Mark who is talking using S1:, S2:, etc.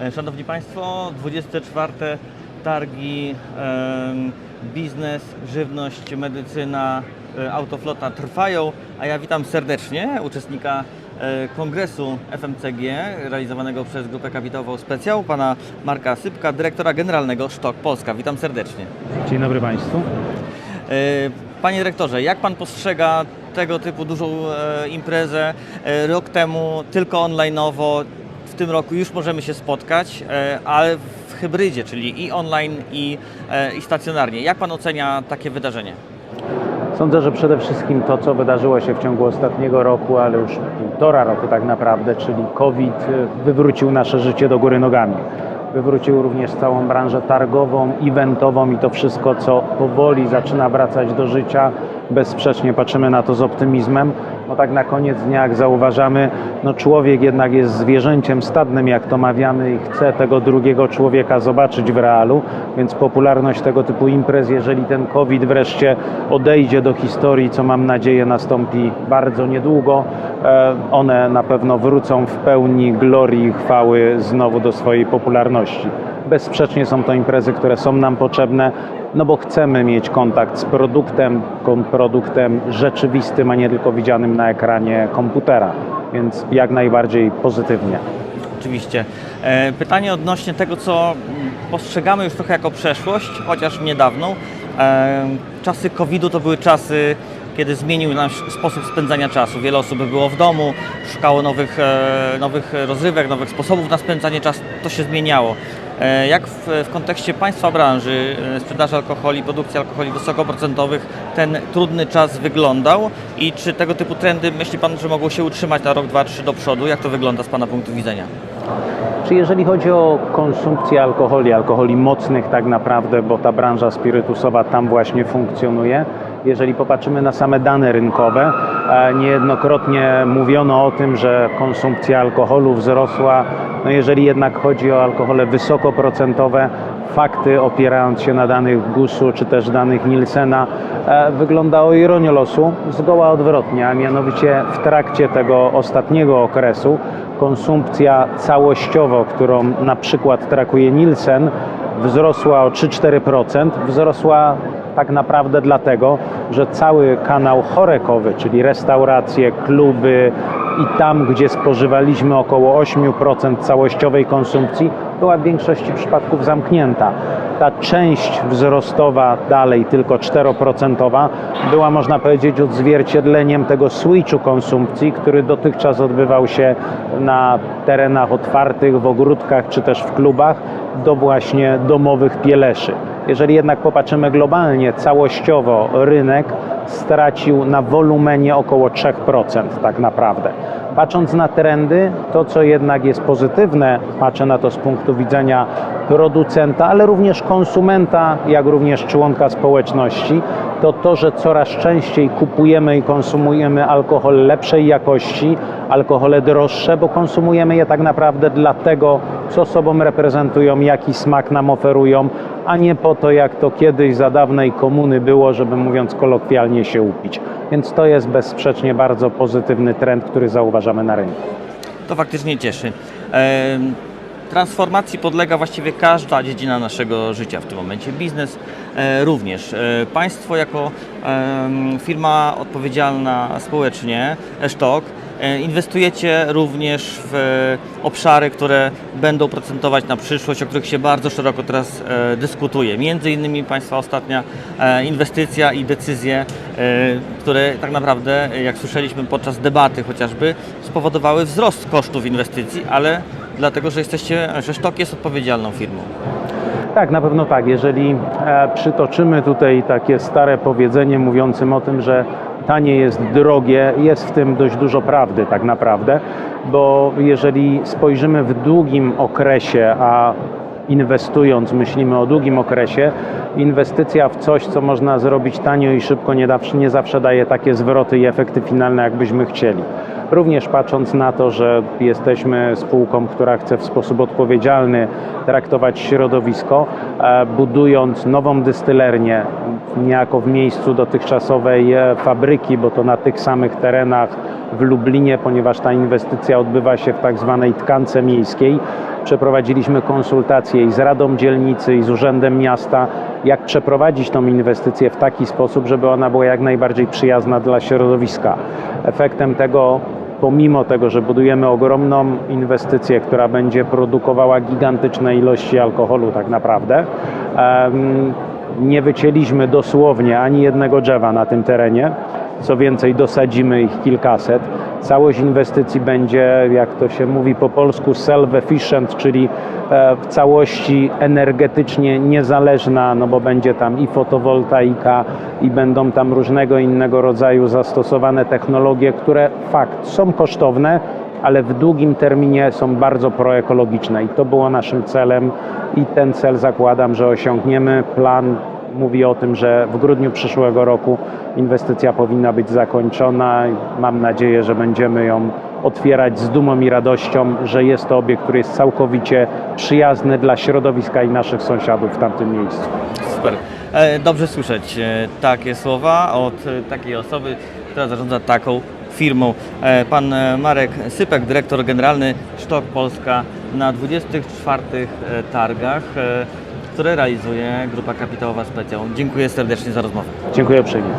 S1: E, Szanowni Państwo, 24 targi biznes, żywność, medycyna, e, autoflota trwają, a ja witam serdecznie uczestnika e, kongresu FMCG realizowanego przez Grupę Kapitałową Specjał, pana Marka Sypka, dyrektora generalnego Sztok Polska. Witam serdecznie.
S2: Dzień dobry Państwu.
S1: Panie dyrektorze, jak pan postrzega tego typu dużą imprezę? Rok temu tylko online'owo, tym roku już możemy się spotkać, e, ale w hybrydzie, czyli i online, i, e, i stacjonarnie. Jak pan ocenia takie wydarzenie?
S2: Sądzę, że przede wszystkim to, co wydarzyło się w ciągu ostatniego roku, ale już półtora roku tak naprawdę, czyli COVID, y, wywrócił nasze życie do góry nogami. Wywrócił również całą branżę targową, eventową i to wszystko, co powoli zaczyna wracać do życia. Bezsprzecznie patrzymy na to z optymizmem. No tak na koniec dnia, jak zauważamy, no człowiek jednak jest zwierzęciem stadnym, jak to mawiamy i chce tego drugiego człowieka zobaczyć w realu, więc popularność tego typu imprez, jeżeli ten COVID wreszcie odejdzie do historii, co mam nadzieję nastąpi bardzo niedługo, e, one na pewno wrócą w pełni glorii i chwały znowu do swojej popularności. Bezsprzecznie są to imprezy, które są nam potrzebne, no bo chcemy mieć kontakt z produktem, produktem rzeczywistym, a nie tylko widzianym na ekranie komputera, więc jak najbardziej pozytywnie.
S1: Oczywiście. E, Pytanie odnośnie tego, co postrzegamy już trochę jako przeszłość, chociaż niedawną. E, Czasy COVID-u to były czasy, kiedy zmienił nasz sposób spędzania czasu. Wiele osób było w domu, szukało nowych, e, nowych rozrywek, nowych sposobów na spędzanie czasu. To się zmieniało. E, Jak w, w kontekście Państwa branży, e, sprzedaży alkoholi, produkcji alkoholi wysokoprocentowych, ten trudny czas wyglądał i czy tego typu trendy myśli Pan, że mogą się utrzymać na rok, dwa, trzy do przodu? Jak to wygląda z Pana punktu widzenia?
S2: Czy jeżeli chodzi o konsumpcję alkoholi, alkoholi mocnych tak naprawdę, bo ta branża spirytusowa tam właśnie funkcjonuje, jeżeli popatrzymy na same dane rynkowe, e, niejednokrotnie mówiono o tym, że konsumpcja alkoholu wzrosła. No jeżeli jednak chodzi o alkohole wysokoprocentowe, fakty opierając się na danych GUS-u czy też danych Nielsena, e, wygląda o ironię losu zgoła odwrotnie, a mianowicie w trakcie tego ostatniego okresu konsumpcja całościowo, którą na przykład trakuje Nielsen, wzrosła o 3-4%. Wzrosła tak naprawdę dlatego, że cały kanał chorekowy, czyli restauracje, kluby i tam, gdzie spożywaliśmy około 8% całościowej konsumpcji, była w większości przypadków zamknięta. Ta część wzrostowa, dalej tylko 4%, była można powiedzieć odzwierciedleniem tego switchu konsumpcji, który dotychczas odbywał się na terenach otwartych, w ogródkach czy też w klubach, do właśnie domowych pieleszy. Jeżeli jednak popatrzymy globalnie, całościowo rynek stracił na wolumenie około 3% tak naprawdę. Patrząc na trendy, to co jednak jest pozytywne, patrzę na to z punktu widzenia producenta, ale również konsumenta, jak również członka społeczności, to to, że coraz częściej kupujemy i konsumujemy alkohol lepszej jakości, alkohole droższe, bo konsumujemy je tak naprawdę dlatego, co sobą reprezentują, jaki smak nam oferują, a nie po to, jak to kiedyś za dawnej komuny było, żeby mówiąc kolokwialnie się upić. Więc to jest bezsprzecznie bardzo pozytywny trend, który zauważamy na rynku.
S1: To faktycznie cieszy. Transformacji podlega właściwie każda dziedzina naszego życia w tym momencie. Biznes e, również. E, Państwo jako firma odpowiedzialna społecznie, Esztok, e, inwestujecie również w obszary, które będą procentować na przyszłość, o których się bardzo szeroko teraz dyskutuje. Między innymi Państwa ostatnia inwestycja i decyzje, które tak naprawdę, jak słyszeliśmy podczas debaty chociażby, spowodowały wzrost kosztów inwestycji, ale dlatego, że jesteście, że Sztok jest odpowiedzialną firmą.
S2: Tak, na pewno tak. Jeżeli e, przytoczymy tutaj takie stare powiedzenie mówiącym o tym, że tanie jest drogie, jest w tym dość dużo prawdy tak naprawdę, bo jeżeli spojrzymy w długim okresie, a inwestując myślimy o długim okresie, inwestycja w coś, co można zrobić tanio i szybko, nie, nie zawsze daje takie zwroty i efekty finalne, jakbyśmy chcieli. Również patrząc na to, że jesteśmy spółką, która chce w sposób odpowiedzialny traktować środowisko, e, budując nową dystylernię, niejako w miejscu dotychczasowej e, fabryki, bo to na tych samych terenach w Lublinie, ponieważ ta inwestycja odbywa się w tak zwanej tkance miejskiej. Przeprowadziliśmy konsultacje i z Radą Dzielnicy, i z Urzędem Miasta, jak przeprowadzić tą inwestycję w taki sposób, żeby ona była jak najbardziej przyjazna dla środowiska. Efektem tego pomimo tego, że budujemy ogromną inwestycję, która będzie produkowała gigantyczne ilości alkoholu tak naprawdę, nie wycięliśmy dosłownie ani jednego drzewa na tym terenie. Co więcej, dosadzimy ich kilkaset. Całość inwestycji będzie, jak to się mówi po polsku, self-efficient, czyli e, w całości energetycznie niezależna, no bo będzie tam i fotowoltaika, i będą tam różnego innego rodzaju zastosowane technologie, które fakt są kosztowne, ale w długim terminie są bardzo proekologiczne i to było naszym celem i ten cel zakładam, że osiągniemy. Plan mówi o tym, że w grudniu przyszłego roku inwestycja powinna być zakończona. Mam nadzieję, że będziemy ją otwierać z dumą i radością, że jest to obiekt, który jest całkowicie przyjazny dla środowiska i naszych sąsiadów w tamtym miejscu.
S1: Super. E, Dobrze słyszeć e, takie słowa od e, takiej osoby, która zarządza taką firmą. Pan Marek Sypek, dyrektor generalny Sztok Polska na 24 e, targach, które realizuje Grupa Kapitałowa Specjal. Dziękuję serdecznie za rozmowę.
S2: Dziękuję uprzejmie.